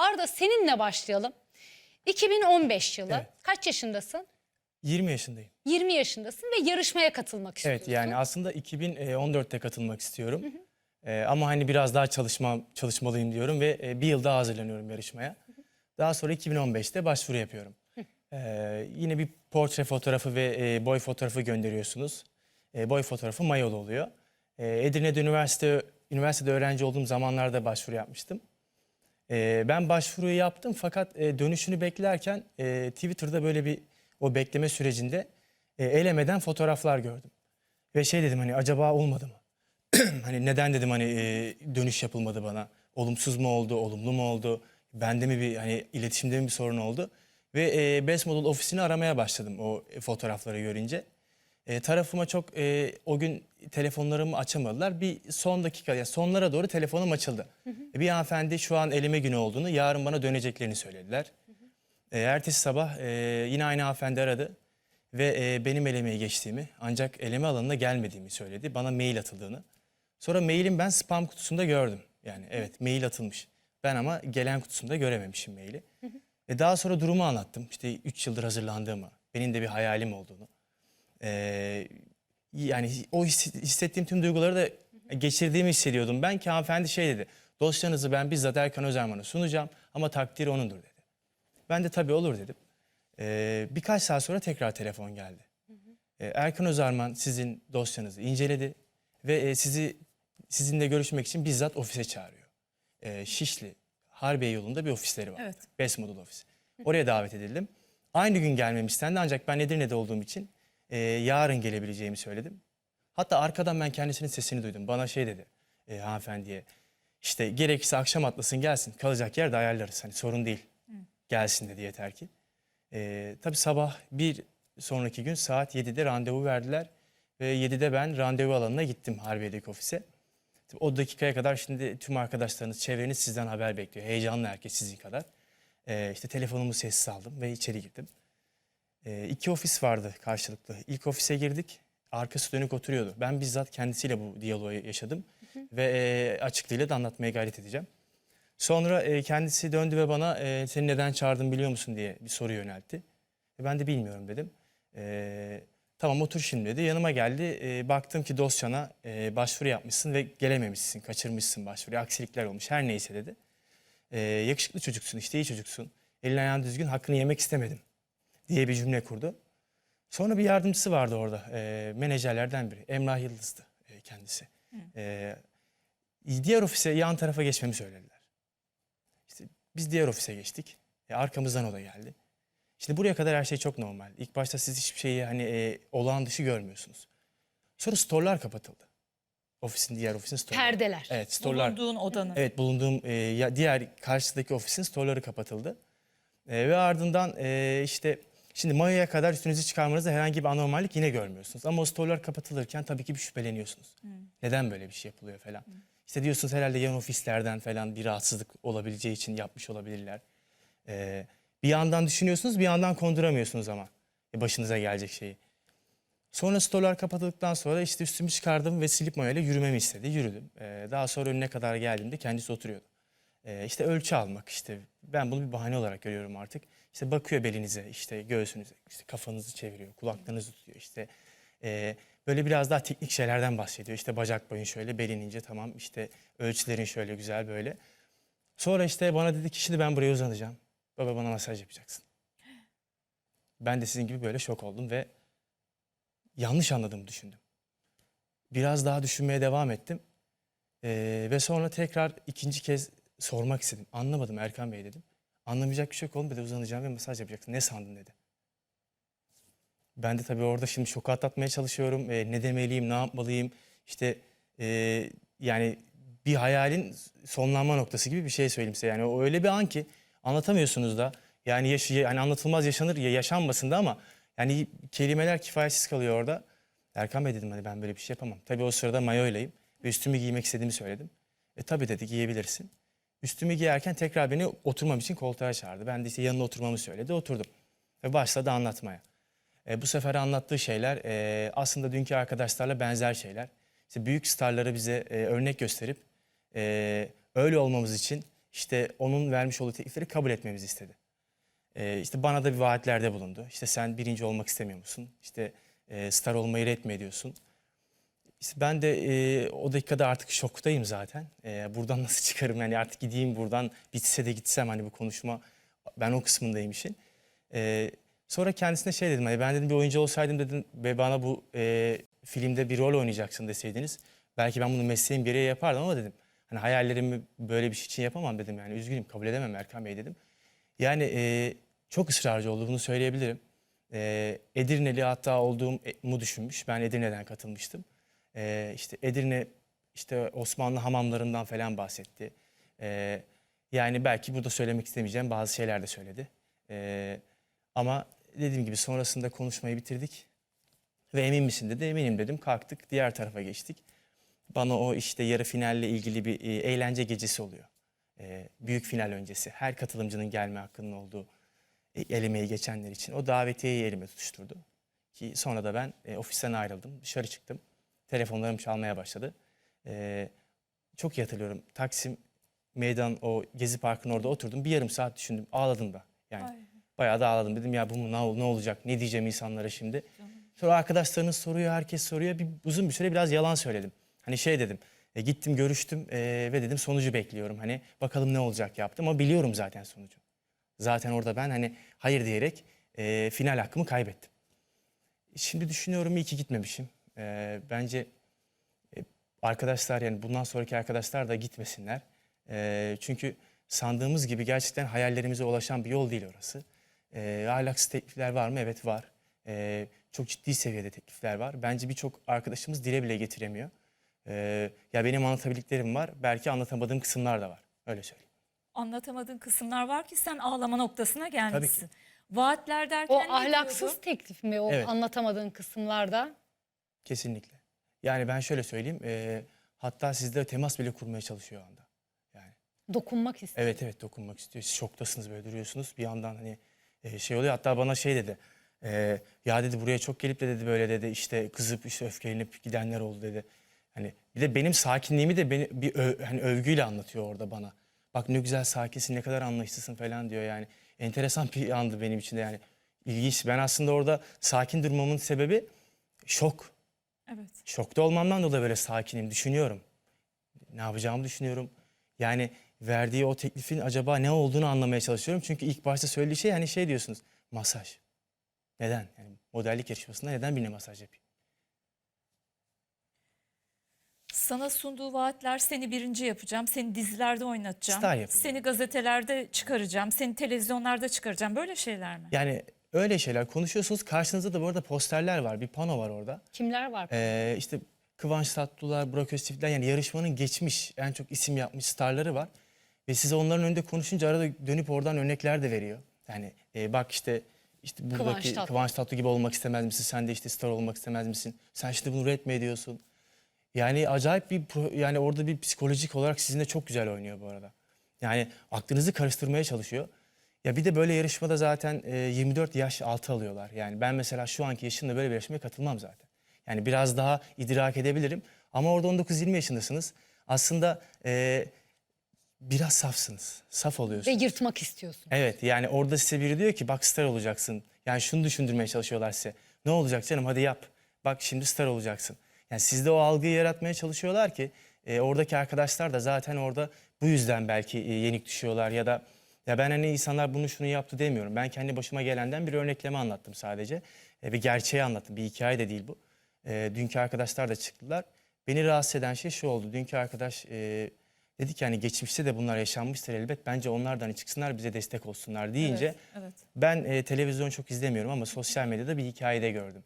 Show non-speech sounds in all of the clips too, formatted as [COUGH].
Arda seninle başlayalım. 2015 yılı. Evet. Kaç yaşındasın? 20 yaşındayım. 20 yaşındasın ve yarışmaya katılmak istiyorsun. Evet yani aslında 2014'te katılmak istiyorum. Ee, ama hani biraz daha çalışmam çalışmalıyım diyorum ve e, bir yıl daha hazırlanıyorum yarışmaya. Daha sonra 2015'te başvuru yapıyorum. Ee, yine bir portre fotoğrafı ve e, boy fotoğrafı gönderiyorsunuz. E, boy fotoğrafı mayolu oluyor. E, Edirne'de üniversite üniversitede öğrenci olduğum zamanlarda başvuru yapmıştım. Ee, ben başvuruyu yaptım fakat e, dönüşünü beklerken e, Twitter'da böyle bir o bekleme sürecinde e, elemeden fotoğraflar gördüm. Ve şey dedim hani acaba olmadı mı? [CLEARS THROAT] hani neden dedim hani e, dönüş yapılmadı bana? Olumsuz mu oldu, olumlu mu oldu? Bende mi bir hani iletişimde mi bir sorun oldu? Ve e, Best Model ofisini aramaya başladım o e, fotoğrafları görünce. E, tarafıma çok e, o gün telefonlarımı açamadılar. Bir son dakika, yani sonlara doğru telefonum açıldı. E, bir hanımefendi şu an eleme günü olduğunu, yarın bana döneceklerini söylediler. E, ertesi sabah e, yine aynı hanımefendi aradı ve e, benim elemeye geçtiğimi ancak eleme alanına gelmediğimi söyledi. Bana mail atıldığını. Sonra mailim ben spam kutusunda gördüm. Yani evet mail atılmış. Ben ama gelen kutusunda görememişim maili. E, daha sonra durumu anlattım. İşte 3 yıldır hazırlandığımı, benim de bir hayalim olduğunu. Ee, yani o his- hissettiğim tüm duyguları da geçirdiğimi hissediyordum. Ben ki hanımefendi şey dedi. Dosyanızı ben bizzat Erkan Özerman'a sunacağım ama takdir onundur dedi. Ben de tabii olur dedim. Ee, birkaç saat sonra tekrar telefon geldi. Ee, Erkan Özerman sizin dosyanızı inceledi ve e, sizi sizinle görüşmek için bizzat ofise çağırıyor. Ee, Şişli, Harbiye yolunda bir ofisleri var. Evet. Best Model ofisi. Oraya davet edildim. Aynı gün gelmem istendi ancak ben Edirne'de olduğum için e, yarın gelebileceğimi söyledim. Hatta arkadan ben kendisinin sesini duydum. Bana şey dedi e, hanımefendiye. İşte gerekirse akşam atlasın gelsin. Kalacak yer de ayarlarız. Hani sorun değil. Gelsin dedi yeter ki. E, tabii sabah bir sonraki gün saat 7'de randevu verdiler. Ve 7'de ben randevu alanına gittim Harbiye'deki ofise. O dakikaya kadar şimdi tüm arkadaşlarınız, çevreniz sizden haber bekliyor. Heyecanlı herkes sizin kadar. Ee, işte telefonumu sessiz aldım ve içeri girdim. Ee, iki ofis vardı karşılıklı. İlk ofise girdik, arkası dönük oturuyordu. Ben bizzat kendisiyle bu diyaloğu yaşadım ve e, açıklığıyla da anlatmaya gayret edeceğim. Sonra e, kendisi döndü ve bana e, seni neden çağırdım biliyor musun diye bir soru yöneltti. E, ben de bilmiyorum dedim. E, tamam otur şimdi dedi. Yanıma geldi. E, baktım ki dosyana e, başvuru yapmışsın ve gelememişsin, kaçırmışsın başvuruyu. Aksilikler olmuş her neyse dedi. E, yakışıklı çocuksun işte iyi çocuksun. Elin ayağın düzgün hakkını yemek istemedim diye bir cümle kurdu. Sonra bir yardımcısı vardı orada. E, menajerlerden biri. Emrah Yıldız'dı e, kendisi. E, diğer ofise yan tarafa geçmemi söylediler. İşte biz diğer ofise geçtik. E, arkamızdan o da geldi. Şimdi buraya kadar her şey çok normal. İlk başta siz hiçbir şeyi hani e, olağan dışı görmüyorsunuz. Sonra storlar kapatıldı. Ofisin diğer ofisin storları. Perdeler. Evet storlar. Bulunduğun odanın. Evet bulunduğum e, diğer karşıdaki ofisin storları kapatıldı. E, ve ardından e, işte şimdi mayoya kadar üstünüzü çıkarmanızda herhangi bir anormallik yine görmüyorsunuz. Ama o storlar kapatılırken tabii ki bir şüpheleniyorsunuz. Neden böyle bir şey yapılıyor falan. İşte diyorsunuz herhalde yan ofislerden falan bir rahatsızlık olabileceği için yapmış olabilirler. E, bir yandan düşünüyorsunuz bir yandan konduramıyorsunuz ama e, başınıza gelecek şeyi. Sonra storlar kapatıldıktan sonra işte üstümü çıkardım ve silip mayoyla yürümemi istedi. Yürüdüm. Ee, daha sonra önüne kadar geldiğimde kendisi oturuyordu. Ee, işte ölçü almak işte ben bunu bir bahane olarak görüyorum artık. İşte bakıyor belinize, işte göğsünüze, işte kafanızı çeviriyor, kulaklarınızı tutuyor. İşte e, böyle biraz daha teknik şeylerden bahsediyor. İşte bacak boyun şöyle, belin ince tamam. İşte ölçülerin şöyle güzel böyle. Sonra işte bana dedi ki şimdi ben buraya uzanacağım. Baba bana masaj yapacaksın. Ben de sizin gibi böyle şok oldum ve yanlış anladığımı düşündüm. Biraz daha düşünmeye devam ettim. Ee, ve sonra tekrar ikinci kez sormak istedim. Anlamadım Erkan Bey dedim. Anlamayacak bir şey yok oğlum dedi uzanacağım ve masaj yapacaksın. Ne sandın dedi. Ben de tabii orada şimdi şoku atlatmaya çalışıyorum. Ee, ne demeliyim, ne yapmalıyım. İşte ee, yani bir hayalin sonlanma noktası gibi bir şey söyleyeyim size. Yani o öyle bir an ki anlatamıyorsunuz da. Yani, yaş yani anlatılmaz yaşanır ya yaşanmasın da ama yani kelimeler kifayetsiz kalıyor orada. Erkan Bey dedim hani ben böyle bir şey yapamam. Tabii o sırada mayoylayım ve üstümü giymek istediğimi söyledim. E tabii dedi giyebilirsin. Üstümü giyerken tekrar beni oturmam için koltuğa çağırdı. Ben de işte yanına oturmamı söyledi oturdum. Ve başladı anlatmaya. E, bu sefer anlattığı şeyler e, aslında dünkü arkadaşlarla benzer şeyler. İşte büyük starları bize e, örnek gösterip e, öyle olmamız için işte onun vermiş olduğu teklifleri kabul etmemizi istedi. Ee, işte bana da bir vaatlerde bulundu. İşte sen birinci olmak istemiyor musun? İşte e, star olmayı ret mi ediyorsun? İşte ben de e, o dakikada artık şoktayım zaten. E, buradan [LAUGHS] nasıl çıkarım yani artık gideyim buradan bitse de gitsem hani bu konuşma ben o kısmındayım işin. E, sonra kendisine şey dedim hani ben dedim bir oyuncu olsaydım dedim ve bana bu e, filmde bir rol oynayacaksın deseydiniz belki ben bunu mesleğim gereği yapardım ama dedim hani hayallerimi böyle bir şey için yapamam dedim yani üzgünüm kabul edemem Erkan Bey dedim. Yani e, çok ısrarcı oldu bunu söyleyebilirim. E, Edirneli hatta olduğumu düşünmüş. Ben Edirne'den katılmıştım. E, işte Edirne işte Osmanlı hamamlarından falan bahsetti. E, yani belki burada söylemek istemeyeceğim bazı şeyler de söyledi. E, ama dediğim gibi sonrasında konuşmayı bitirdik. Ve emin misin dedi. Eminim dedim. Kalktık diğer tarafa geçtik. Bana o işte yarı finalle ilgili bir e, eğlence gecesi oluyor. E, büyük final öncesi. Her katılımcının gelme hakkının olduğu e, elemeyi geçenler için. O davetiyeyi elime tutuşturdu. Ki sonra da ben e, ofisten ayrıldım. Dışarı çıktım. Telefonlarım çalmaya başladı. E, çok iyi hatırlıyorum. Taksim meydan o Gezi Parkı'nın orada oturdum. Bir yarım saat düşündüm. Ağladım da. Yani bayağı da ağladım. Dedim ya bu mu ne, ne olacak? Ne diyeceğim insanlara şimdi? Sonra arkadaşlarınız soruyor, herkes soruyor. Bir, uzun bir süre biraz yalan söyledim. Hani şey dedim. e, gittim görüştüm e, ve dedim sonucu bekliyorum. Hani bakalım ne olacak yaptım ama biliyorum zaten sonucu. Zaten orada ben hani hayır diyerek e, final hakkımı kaybettim. Şimdi düşünüyorum iyi ki gitmemişim. E, bence e, arkadaşlar yani bundan sonraki arkadaşlar da gitmesinler. E, çünkü sandığımız gibi gerçekten hayallerimize ulaşan bir yol değil orası. E, ahlaksız teklifler var mı? Evet var. E, çok ciddi seviyede teklifler var. Bence birçok arkadaşımız dile bile getiremiyor. E, ya benim anlatabildiklerim var. Belki anlatamadığım kısımlar da var. Öyle söyleyeyim. Anlatamadığın kısımlar var ki sen ağlama noktasına gelmişsin. Vaatler derken O ne ahlaksız diyordun? teklif mi o Evet. anlatamadığın kısımlarda? Kesinlikle. Yani ben şöyle söyleyeyim. e, hatta sizle temas bile kurmaya çalışıyor o anda. Yani Dokunmak istiyor. evet evet dokunmak istiyor. Siz şoktasınız böyle duruyorsunuz. Bir yandan hani e, şey oluyor. Hatta bana şey dedi. e, ya dedi buraya çok gelip de dedi böyle dedi işte kızıp işte öfkelenip gidenler oldu dedi. Hani bir de benim sakinliğimi de beni bir ö- hani övgüyle anlatıyor orada bana. Bak ne güzel sakinsin, ne kadar anlayışlısın falan diyor yani. Enteresan bir andı benim için de yani. İlginç. Ben aslında orada sakin durmamın sebebi şok. Evet. Şokta olmamdan dolayı böyle sakinim, düşünüyorum. Ne yapacağımı düşünüyorum. Yani verdiği o teklifin acaba ne olduğunu anlamaya çalışıyorum. Çünkü ilk başta söylediği şey hani şey diyorsunuz, masaj. Neden? Yani modellik yarışmasında neden birine masaj yapayım? Sana sunduğu vaatler seni birinci yapacağım, seni dizilerde oynatacağım, Star yapacağım. seni gazetelerde çıkaracağım, seni televizyonlarda çıkaracağım. Böyle şeyler mi? Yani öyle şeyler konuşuyorsunuz. Karşınızda da bu arada posterler var, bir pano var orada. Kimler var? Ee, işte Kıvanç Tatlılar, Burak Özçivitler yani yarışmanın geçmiş en çok isim yapmış starları var. Ve size onların önünde konuşunca arada dönüp oradan örnekler de veriyor. Yani e, bak işte işte buradaki Tatlı. Kıvanç Tatlı gibi olmak istemez misin? Sen de işte star olmak istemez misin? Sen şimdi bunu red mi ediyorsun? Yani acayip bir yani orada bir psikolojik olarak sizinle çok güzel oynuyor bu arada. Yani aklınızı karıştırmaya çalışıyor. Ya bir de böyle yarışmada zaten e, 24 yaş altı alıyorlar. Yani ben mesela şu anki yaşımda böyle bir yarışmaya katılmam zaten. Yani biraz daha idrak edebilirim. Ama orada 19-20 yaşındasınız. Aslında e, biraz safsınız. Saf Ve oluyorsunuz. yırtmak istiyorsun. Evet yani orada size biri diyor ki bak star olacaksın. Yani şunu düşündürmeye çalışıyorlar size. Ne olacak canım hadi yap. Bak şimdi star olacaksın. Yani sizde o algıyı yaratmaya çalışıyorlar ki e, oradaki arkadaşlar da zaten orada bu yüzden belki e, yenik düşüyorlar ya da ya ben hani insanlar bunu şunu yaptı demiyorum. Ben kendi başıma gelenden bir örnekleme anlattım sadece. E, bir gerçeği anlattım. Bir hikaye de değil bu. E, dünkü arkadaşlar da çıktılar. Beni rahatsız eden şey şu oldu. Dünkü arkadaş e, dedi ki hani geçmişte de bunlar yaşanmıştır elbet. Bence onlardan hani çıksınlar bize destek olsunlar deyince Evet, evet. ben e, televizyon çok izlemiyorum ama sosyal medyada bir hikayede gördüm.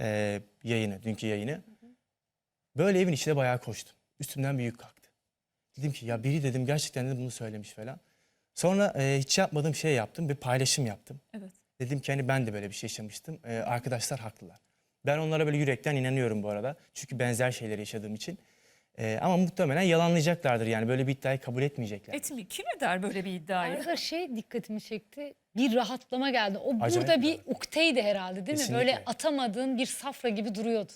E, yayını, dünkü yayını. Böyle evin içinde bayağı koştum. Üstümden bir yük kalktı. Dedim ki ya biri dedim gerçekten de bunu söylemiş falan. Sonra e, hiç yapmadığım şey yaptım bir paylaşım yaptım. Evet. Dedim ki hani ben de böyle bir şey yaşamıştım. E, arkadaşlar haklılar. Ben onlara böyle yürekten inanıyorum bu arada. Çünkü benzer şeyleri yaşadığım için. E, ama muhtemelen yalanlayacaklardır yani böyle bir iddiayı kabul etmeyecekler. Etmi kim eder böyle bir iddiayı? Arada şey dikkatimi çekti. Bir rahatlama geldi. O Acayip burada bir rahat- ukteydi herhalde değil mi? Kesinlikle. Böyle atamadığın bir safra gibi duruyordu.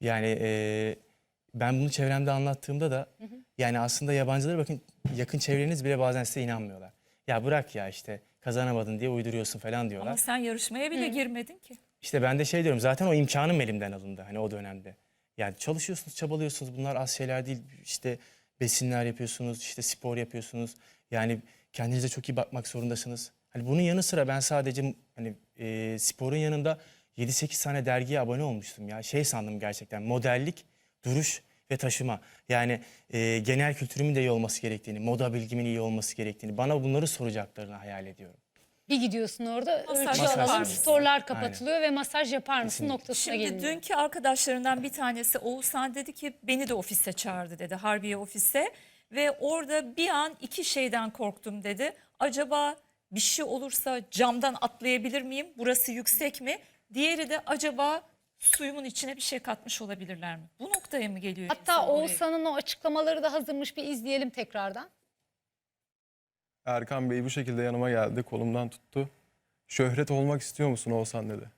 Yani e, ben bunu çevremde anlattığımda da yani aslında yabancılara bakın yakın çevreniz bile bazen size inanmıyorlar. Ya bırak ya işte kazanamadın diye uyduruyorsun falan diyorlar. Ama sen yarışmaya bile girmedin ki. İşte ben de şey diyorum zaten o imkanım elimden alındı hani o dönemde. Yani çalışıyorsunuz, çabalıyorsunuz. Bunlar az şeyler değil. İşte besinler yapıyorsunuz, işte spor yapıyorsunuz. Yani kendinize çok iyi bakmak zorundasınız. Hani bunun yanı sıra ben sadece hani e, sporun yanında 7-8 tane dergiye abone olmuştum ya. Şey sandım gerçekten modellik, duruş ve taşıma. Yani e, genel kültürümün de iyi olması gerektiğini, moda bilgimin iyi olması gerektiğini, bana bunları soracaklarını hayal ediyorum. Bir gidiyorsun orada Masaj ölçü yapar alalım, mısın? storlar kapatılıyor ve masaj yapar mısın Kesinlikle. noktasına Şimdi geliniyor. dünkü arkadaşlarından bir tanesi Oğuzhan dedi ki beni de ofise çağırdı dedi. Harbiye ofise ve orada bir an iki şeyden korktum dedi. Acaba bir şey olursa camdan atlayabilir miyim? Burası yüksek mi? Diğeri de acaba suyumun içine bir şey katmış olabilirler mi? Bu noktaya mı geliyor? Hatta? Oğuzhan'ın o açıklamaları da hazırmış bir izleyelim tekrardan. Erkan Bey bu şekilde yanıma geldi, kolumdan tuttu. Şöhret olmak istiyor musun Oğuzhan dedi.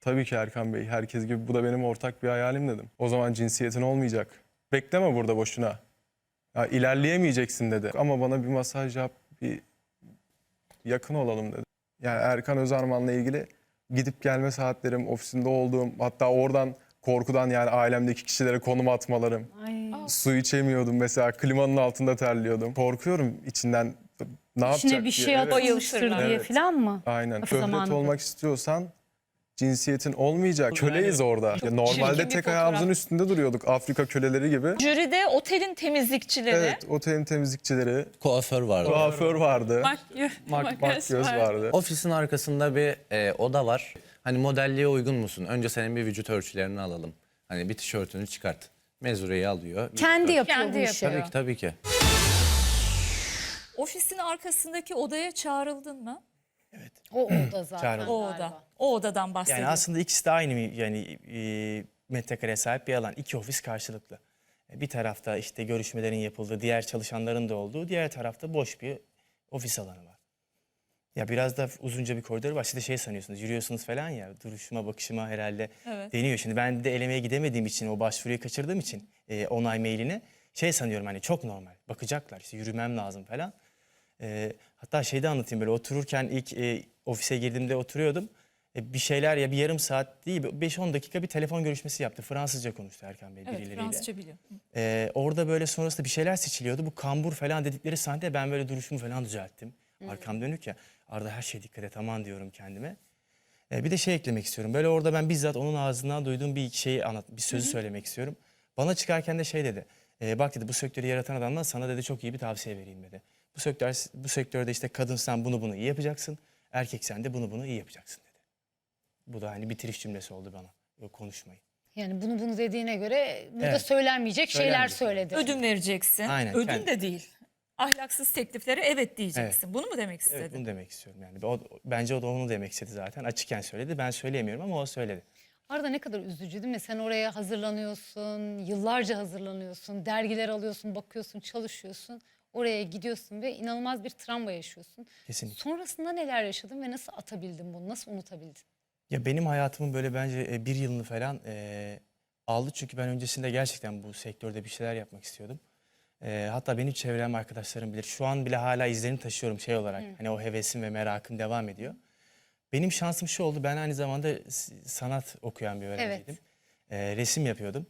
Tabii ki Erkan Bey, herkes gibi bu da benim ortak bir hayalim dedim. O zaman cinsiyetin olmayacak. Bekleme burada boşuna. Ya ilerleyemeyeceksin dedi. Ama bana bir masaj yap, bir yakın olalım dedi. Yani Erkan Özarman'la ilgili gidip gelme saatlerim, ofisinde olduğum, hatta oradan korkudan yani ailemdeki kişilere konum atmalarım. Su içemiyordum mesela klimanın altında terliyordum. Korkuyorum içinden ne yapacak İçine bir diye. şey Evet, atılmıştır diye Evet. falan mı? Aynen. Lafı Şöhret zamanında. olmak istiyorsan cinsiyetin olmayacak. Köleyiz orada. Ya normalde tek ayağımızın üstünde duruyorduk Afrika köleleri gibi. Jüride otelin temizlikçileri. Evet, otelin temizlikçileri, Kuaför vardı. kuaför vardı, Makyöz, makyöz vardı. Ofisin arkasında bir e, oda var. Hani modelliğe uygun musun? Önce senin bir vücut ölçülerini alalım. Hani bir tişörtünü çıkart. Mezureyi alıyor. Kendi yapıyor Kendi bu işi. Tabii ki tabii ki. Ofisin arkasındaki odaya çağrıldın mı? O oda [CLEARS THROAT] zaten. Çağrıldım. O oda. O odadan bahsediyorum. Yani aslında ikisi de aynı mi- yani e, metrekareye sahip bir alan. İki ofis karşılıklı. E, Bir tarafta işte görüşmelerin yapıldığı, diğer çalışanların da olduğu, diğer tarafta boş bir ofis alanı var. Ya biraz da uzunca bir koridor var. Siz de şey sanıyorsunuz, yürüyorsunuz falan ya. Duruşuma, bakışıma herhalde Evet. deniyor. Şimdi ben de elemeye gidemediğim için, o başvuruyu kaçırdığım için e, onay mailini şey sanıyorum hani çok normal. Bakacaklar işte yürümem lazım falan. E, hatta şey de anlatayım böyle otururken ilk e, ofise girdiğimde oturuyordum. E, bir şeyler ya bir yarım saat değil 5-10 dakika bir telefon görüşmesi yaptı. Fransızca konuştu Erkan Bey Evet, birileriyle. Fransızca biliyor. Ee, orada böyle sonrasında bir şeyler seçiliyordu. Bu kambur falan dedikleri sahnede ben böyle duruşumu falan düzelttim. Arkam dönük ya. Arada her şeye dikkat et aman diyorum kendime. Ee, bir de şey eklemek istiyorum. Böyle orada ben bizzat onun ağzından duyduğum bir şeyi anlat, bir sözü söylemek istiyorum. Bana çıkarken de şey dedi. "Ee, bak dedi bu sektörü yaratan adamdan sana dedi çok iyi bir tavsiye vereyim dedi. Bu sektör bu sektörde işte kadın sen bunu bunu iyi yapacaksın. Erkek sen de bunu bunu iyi yapacaksın dedi. Bu da hani bitiriş cümlesi oldu bana o konuşmayı. Yani bunu bunu dediğine göre burada Evet. söylenmeyecek şeyler söyledi. Ödün vereceksin. Aynen, Ödün kendi- de değil. Ahlaksız tekliflere evet diyeceksin. Evet. Bunu mu demek istedin? Evet bunu demek istiyorum yani. O, bence o da onu demek istedi zaten. Açıkken söyledi. Ben söyleyemiyorum ama o söyledi. Arada ne kadar üzücü değil mi? Sen oraya hazırlanıyorsun, yıllarca hazırlanıyorsun, dergiler alıyorsun, bakıyorsun, çalışıyorsun. Oraya gidiyorsun ve inanılmaz bir travma yaşıyorsun. Kesinlikle. Sonrasında neler yaşadın ve nasıl atabildin bunu, nasıl unutabildin? Ya benim hayatımın böyle bence e, bir yılını falan e, aldı. Çünkü ben öncesinde gerçekten bu sektörde bir şeyler yapmak istiyordum. E, hatta benim çevrem arkadaşlarım bilir. Şu an bile hala izlerini taşıyorum şey olarak. Hani o hevesim ve merakım devam ediyor. Benim şansım şu oldu. Ben aynı zamanda sanat okuyan bir öğrenciydim. E, resim yapıyordum.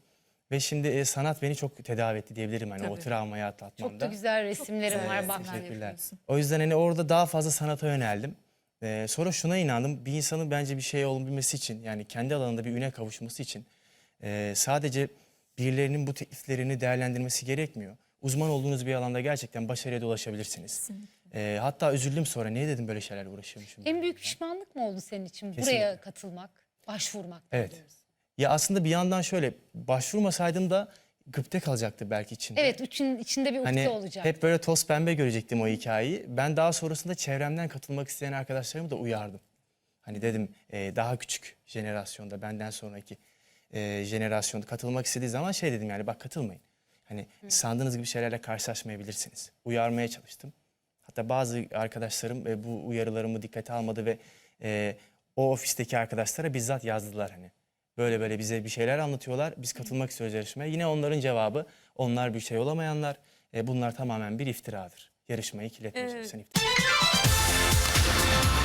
Ve şimdi e, sanat beni çok tedavi etti diyebilirim. Hani o Tabii. travmayı atlatmamda. Çok da güzel resimlerim güzel var bak. resimler Teşekkürler. yapıyorsun. O yüzden hani orada daha fazla sanata yöneldim. Ee, sonra şuna inandım. Bir insanın bence bir şey olabilmesi için yani kendi alanında bir üne kavuşması için e, sadece birilerinin bu tekliflerini değerlendirmesi gerekmiyor. Uzman olduğunuz bir alanda gerçekten başarıya da ulaşabilirsiniz. Ee, hatta üzüldüm sonra. Niye dedim böyle şeylerle uğraşıyormuşum. En büyük pişmanlık mı oldu senin için buraya Kesinlikle. katılmak, başvurmak? Evet. doğrusu? Ya aslında bir yandan şöyle başvurmasaydım da gıpte kalacaktı belki içinde. Evet, için, içinde bir ukde Hani olacak. hep böyle toz pembe görecektim o hikayeyi. Ben daha sonrasında çevremden katılmak isteyen arkadaşlarımı da uyardım. Hani dedim e, daha küçük jenerasyonda benden sonraki e, jenerasyonda katılmak istediği zaman şey dedim yani bak katılmayın. Hani sandığınız gibi şeylerle karşılaşmayabilirsiniz. Uyarmaya çalıştım. Hatta bazı arkadaşlarım e, bu uyarılarımı dikkate almadı ve e, o ofisteki arkadaşlara bizzat yazdılar hani. Böyle böyle bize bir şeyler anlatıyorlar. Biz katılmak istiyoruz yarışmaya. Yine onların cevabı onlar bir şey olamayanlar. E, bunlar tamamen bir iftiradır. Yarışmayı kirletmeyeceksin evet. iftira.